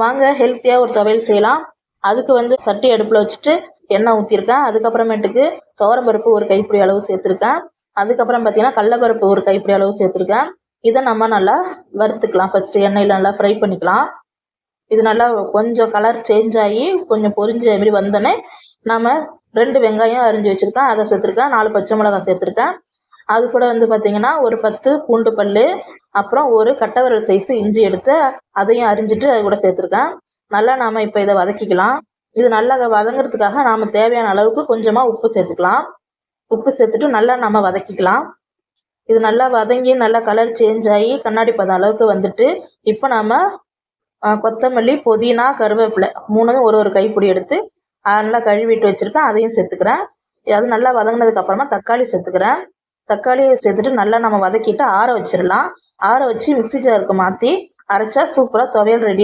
வாங்க ஹெல்த்தியாக ஒரு துவையல் செய்யலாம். அதுக்கு வந்து சட்டி அடுப்பில் வச்சுட்டு எண்ணெய் ஊற்றிருக்கேன் அதுக்கப்புறமேட்டுக்கு துவரம்பருப்பு ஒரு கைப்பிடி அளவு சேர்த்துருக்கேன். அதுக்கப்புறம் பார்த்தீங்கன்னா கடலப்பருப்பு ஒரு கைப்பிடி அளவு சேர்த்துருக்கேன். இதை நம்ம நல்லா வறுத்துக்கலாம். ஃபஸ்ட்டு எண்ணெயில் நல்லா ஃப்ரை பண்ணிக்கலாம். இது நல்லா கொஞ்சம் கலர் சேஞ்ச் ஆகி கொஞ்சம் பொரிஞ்ச மாதிரி வந்தோடனே நம்ம ரெண்டு வெங்காயம் அரிஞ்சு வச்சுருக்கேன். அதை சேர்த்துருக்கேன். நாலு பச்சை மிளகாய் சேர்த்துருக்கேன். அது கூட வந்து பார்த்திங்கன்னா ஒரு பத்து பூண்டு பல் அப்புறம் ஒரு கட்டவரல் சைஸு இஞ்சி எடுத்து அதையும் அரிஞ்சிட்டு அது கூட சேர்த்துருக்கேன். நல்லா நாம் இப்போ இதை வதக்கிக்கலாம். இது நல்லா வதங்குறதுக்காக நாம் தேவையான அளவுக்கு கொஞ்சமாக உப்பு சேர்த்துக்கலாம். உப்பு சேர்த்துட்டு நல்லா நம்ம வதக்கிக்கலாம். இது நல்லா வதங்கி நல்லா கலர் சேஞ்ச் ஆகி கண்ணாடி பதம் அளவுக்கு வந்துட்டு இப்போ நாம் கொத்தமல்லி புதினா கருவேப்பிலை மூணுமே ஒரு ஒரு கைப்பிடி எடுத்து நல்லா கழுவிட்டு வச்சுருக்கேன். அதையும் சேர்த்துக்கிறேன். அது நல்லா வதங்கினதுக்கு அப்புறமா தக்காளி சேர்த்துக்கிறேன். தக்காளியை சேர்த்துட்டு நல்லா நம்ம வதக்கிட்டு ஆற வச்சிடலாம். ஆற வச்சு மிக்ஸி ஜாருக்கு மாற்றி அரைச்சா சூப்பராக துவையல் ரெடி